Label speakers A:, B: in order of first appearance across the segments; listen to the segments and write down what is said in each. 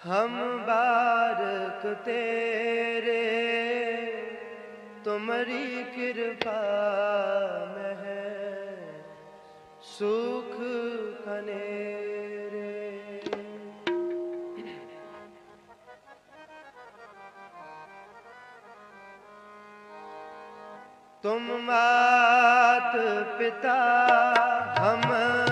A: हम बारक तेरे तुम्हारी कृपा में है सुख कनेरे तुम मात पिता हम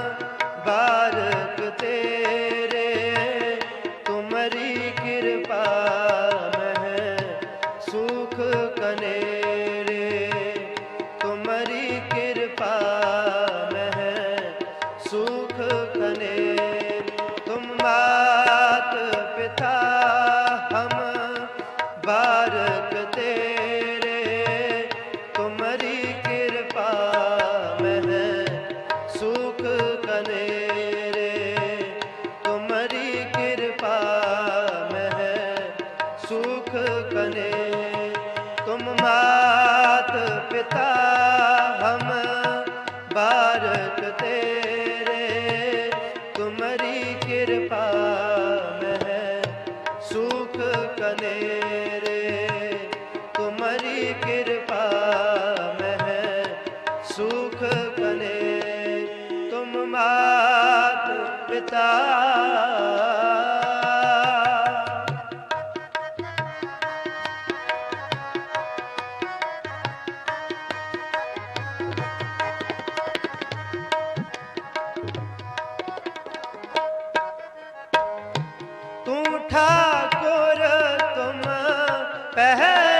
A: ਪਿਤਾ। ਤੂੰ ਠਾਕੁਰ ਤੁਮ ਪਹਿ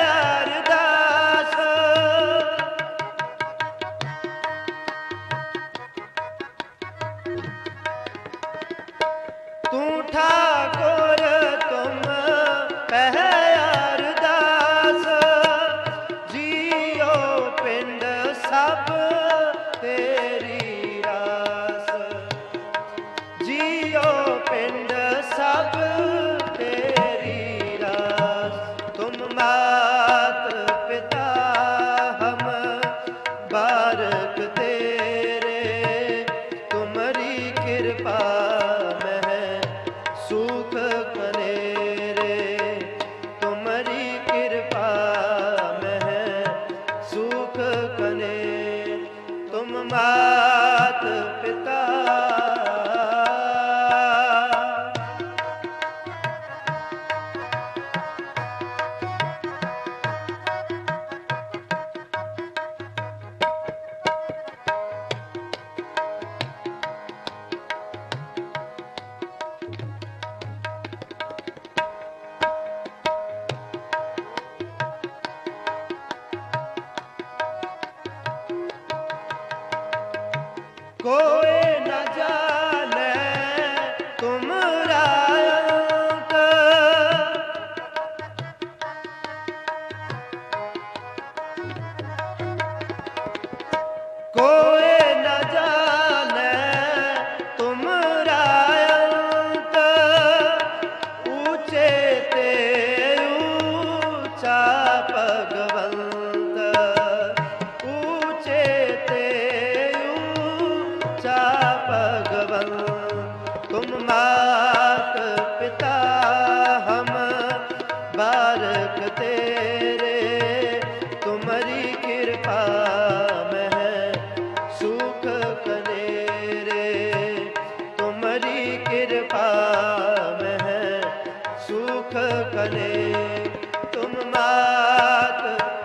A: ਤੁਮ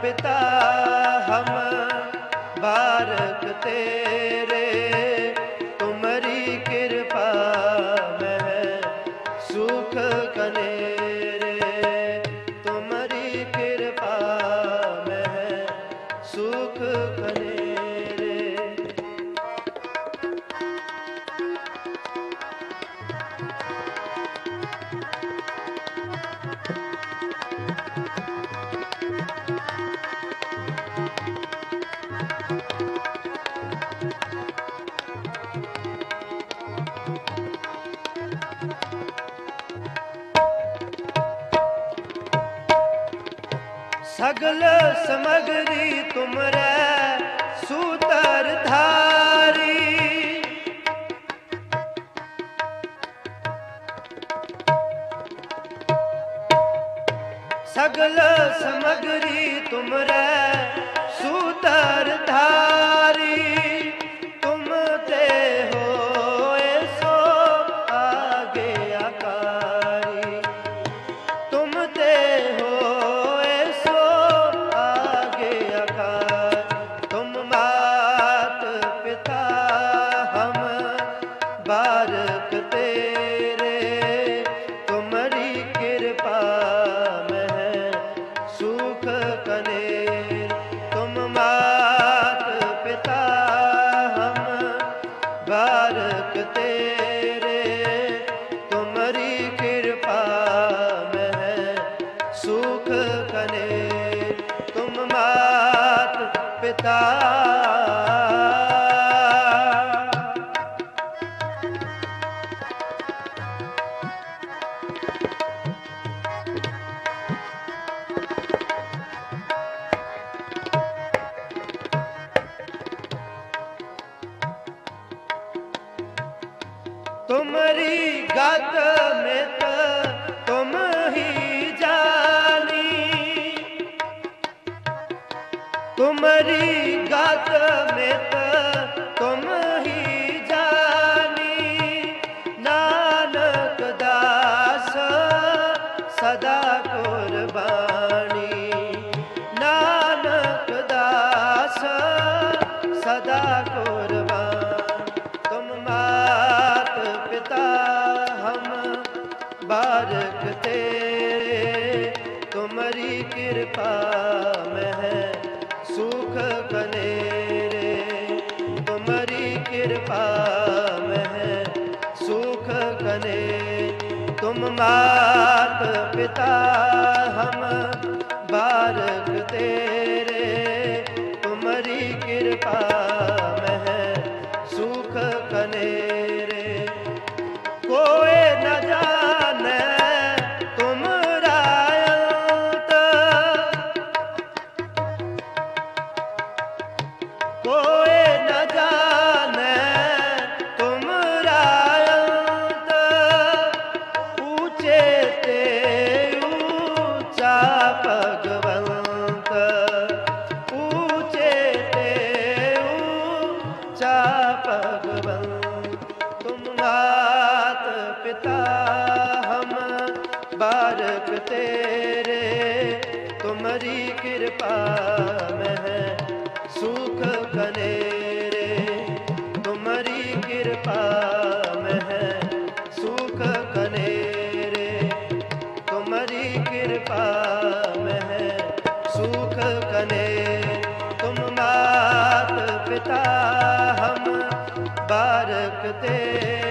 A: ਪਿਤਾ ਹਮ ਬਾਰਕ ਤੇ ਸਗਲ ਸਮਗਰੀ ਤੁਮਰੇ ਸੂਤਰ ਧਾਰੀ। ਸਗਲ ਸਮਗਰੀ ਤੁਮਰੇ ਸੂਤਰ ਧਾਰੀ। ਪਿਤਾ ਤੁਮਰੀ ਗਤ ਮਿਤ ਤੁਮ ਹੀ ਜਾਨੀ ਤੁਮਰੀ ਗਤ ਤੁਮ ਮਾਤ ਪਿਤਾ ਹਮ ਬਾਰਕ ਤੇਰੇ ਤੁਮਰੀ ਕਿਰਪਾ ਮਹਿ ਸੁਖ ਕਨੇਰੇ ਕੋਏ ਨ ਜਾਣੈ ਤੁਮਰਾ ਅੰਤ ਕੋਏ ਮਾਤ ਪਿਤਾ ਹਮ ਬਾਰਕ ਤੇਰੇ, ਤੁਮਰੀ ਕਿਰਪਾ ਮਹਿ ਸੁਖ ਕਨੇਰੇ। ਤੁਮਰੀ ਕਿਰਪਾ ਮਹਿ ਸੁਖ ਕਨੇਰੇ। ਤੁਮਰੀ ਕਿਰਪਾ ਮਹਿ ਸੁਖ ਕਨੇ ਤੁਮ ਮਾਤ ਪਿਤਾ ਹਮ ਬਾਰਕ ਤੇਰੇ।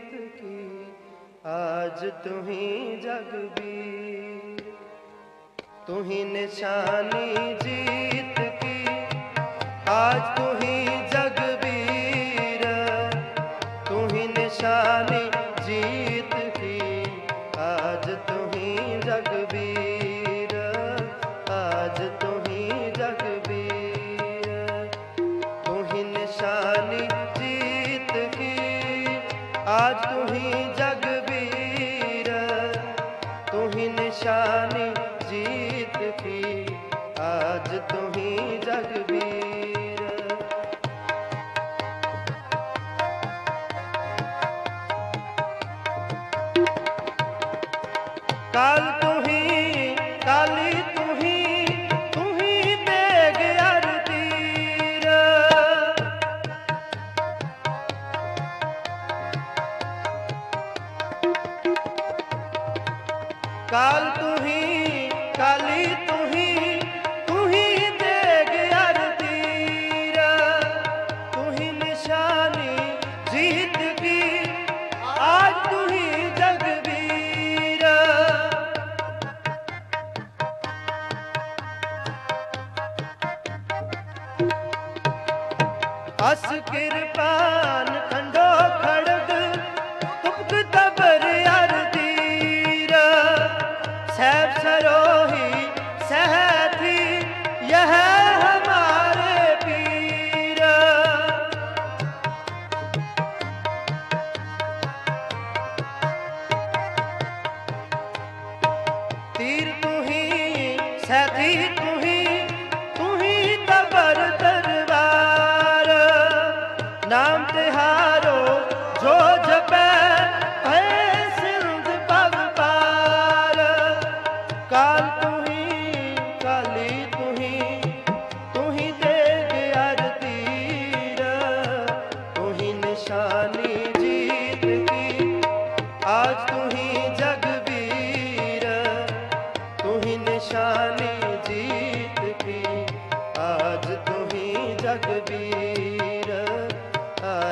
A: ਆਜ ਤੂੰ ਹੀ ਜਗ ਵੀਰ ਤੂੰ ਹੀ ਨਿਸ਼ਾਨੀ ਜੀਤ ਕੀ ਆਜ ਤੂੰ ਹੀ ਜਗ ਵੀਰ ਤੂੰ ਹੀ ਜੀਤ ਕੀ ਆਜ ਤੁਹੀ ਜਗਵੀਰ। ਕਾਲ ਤੁਹੀ ਕਾਲੀ ਤੁਹੀ ਤੁਹੀ ਤੇਗ ਅਰਦੀਰ ਕਾਲ ਤੁਹੀ ਕਾਲੀ ਤੂੰ ਹੀ ਤੂੰ ਹੀ ਦੇਗ ਅਰਦੀਰ ਤੂੰ ਹੀ ਨਿਸ਼ਾਨੀ ਜੀਤ ਕੀ, ਆਜ ਤੂੰ ਹੀ ਜਗਵੀਰ ਅਸ ਕਿਰਪਾਨ ਖੰਡੋ ਖੜਗ ਸੈਤੀ ਤੂੰ ਹੀ ਤਬਰ ਦਰਬਾਰ। ਨਾਮ ਤਿਹਾਰੋ ਜੋ ਜਪੈ ਹੈ ਸਿੰਧ ਪਵ ਪਾਰ। ਕਾਲ ਤੂੰ ਹੀ ਕਾਲੀ